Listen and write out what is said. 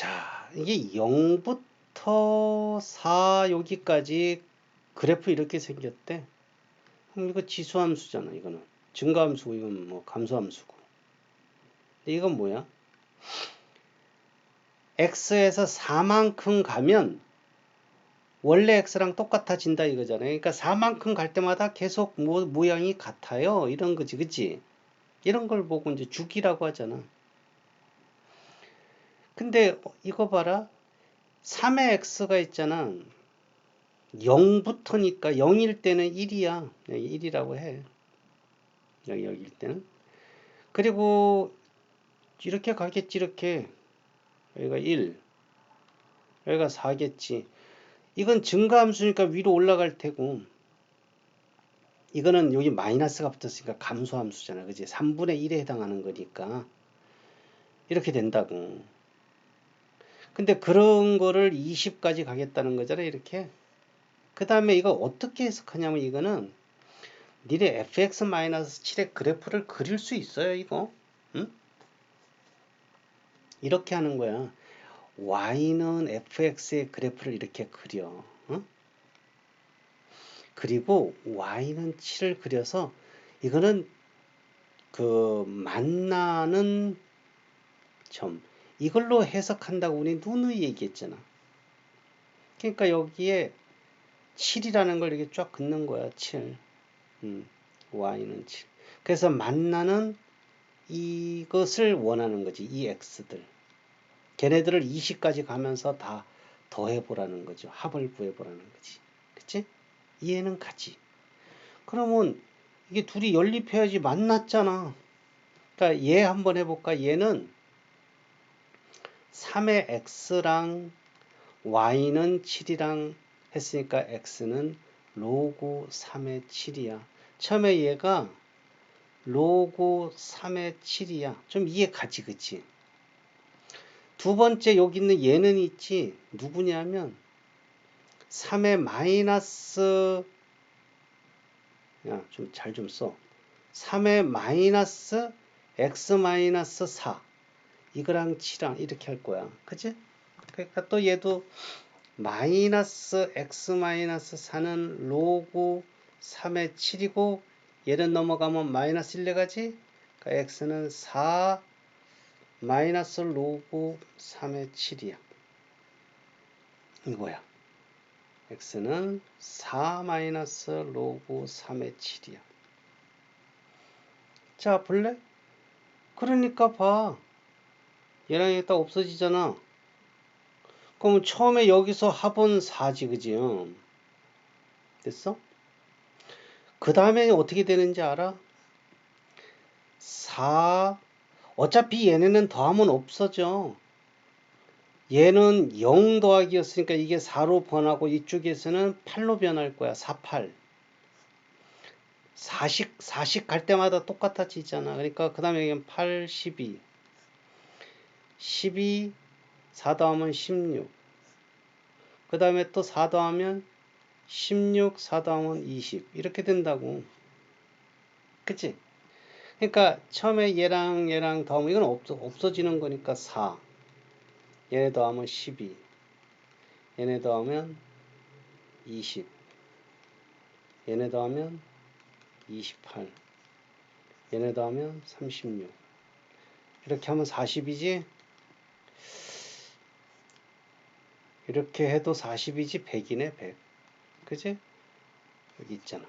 자, 이게 0부터 4 여기까지 그래프 이렇게 생겼대. 이거 지수함수잖아, 이거는. 증가함수고, 이건 뭐 감소함수고. 근데 이건 뭐야? x에서 4만큼 가면 원래 x랑 똑같아진다 이거잖아요. 그러니까 4만큼 갈 때마다 계속 모, 모양이 같아요. 이런 거지, 그치? 이런 걸 보고 이제 주기라고 하잖아. 근데 이거 봐라. 3의 x가 있잖아. 0부터니까 0일 때는 1이야. 여기 1이라고 해. 여기 여기일 때는. 그리고 이렇게 가겠지 이렇게. 여기가 1. 여기가 4겠지. 이건 증가함수니까 위로 올라갈 테고 이거는 여기 마이너스가 붙었으니까 감소함수잖아. 그지? 3분의 1에 해당하는 거니까 이렇게 된다고. 근데 그런 거를 20까지 가겠다는 거잖아. 이렇게. 그 다음에 이거 어떻게 해석하냐면 이거는 니네 fx-7의 그래프를 그릴 수 있어요. 이거. 응? 이렇게 하는 거야. y는 fx의 그래프를 이렇게 그려. 응? 그리고 y는 7을 그려서 이거는 그 만나는 점 이걸로 해석한다고 우리 누누이 얘기했잖아. 그러니까 여기에 7이라는 걸 이렇게 쫙 긋는 거야. 7. 음, y는 7. 그래서 만나는 이것을 원하는 거지. 이 x들. 걔네들을 20까지 가면서 다 더해보라는 거죠. 합을 구해보라는 거지. 그치? 이해는 가지. 그러면 이게 둘이 연립해야지 만났잖아. 그러니까 얘 한번 해볼까? 얘는 3의 x랑 y는 7이랑 했으니까 x는 로고 3의 7이야. 처음에 얘가 로고 3의 7이야. 좀 이해 가지, 그치? 두 번째 여기 있는 얘는 있지. 누구냐면 3의 마이너스 야, 좀 잘 좀 써. 3의 마이너스 x 마이너스 4 이거랑 7랑 이렇게 할 거야. 그치? 그러니까 또 얘도 마이너스 x 마이너스 4는 로그 3의 7이고 얘는 넘어가면 마이너스 1 내가지 그러니까 x는 4 마이너스 로그 3의 7이야. 이거야. x는 4 마이너스 로그 3의 7이야. 자, 볼래? 그러니까 봐. 얘랑 얘딱 없어지잖아. 그럼 처음에 여기서 합은 4지, 그지? 됐어? 그 다음에 어떻게 되는지 알아? 4 어차피 얘네는 더하면 없어져. 얘는 0 더하기였으니까 이게 4로 변하고 이쪽에서는 8로 변할 거야. 4, 8. 40, 40 갈 때마다 똑같아지잖아. 그러니까 그 다음에 여기는 8, 12. 12, 4 더하면 16. 그 다음에 또 4 더하면 16, 4 더하면 20. 이렇게 된다고. 그치? 그러니까 처음에 얘랑 얘랑 더하면 이건 없어, 없어지는 거니까 4. 얘네 더하면 12. 얘네 더하면 20. 얘네 더하면 28. 얘네 더하면 36. 이렇게 하면 40이지? 이렇게 해도 40이지 100이네 100. 그지? 여기 있잖아.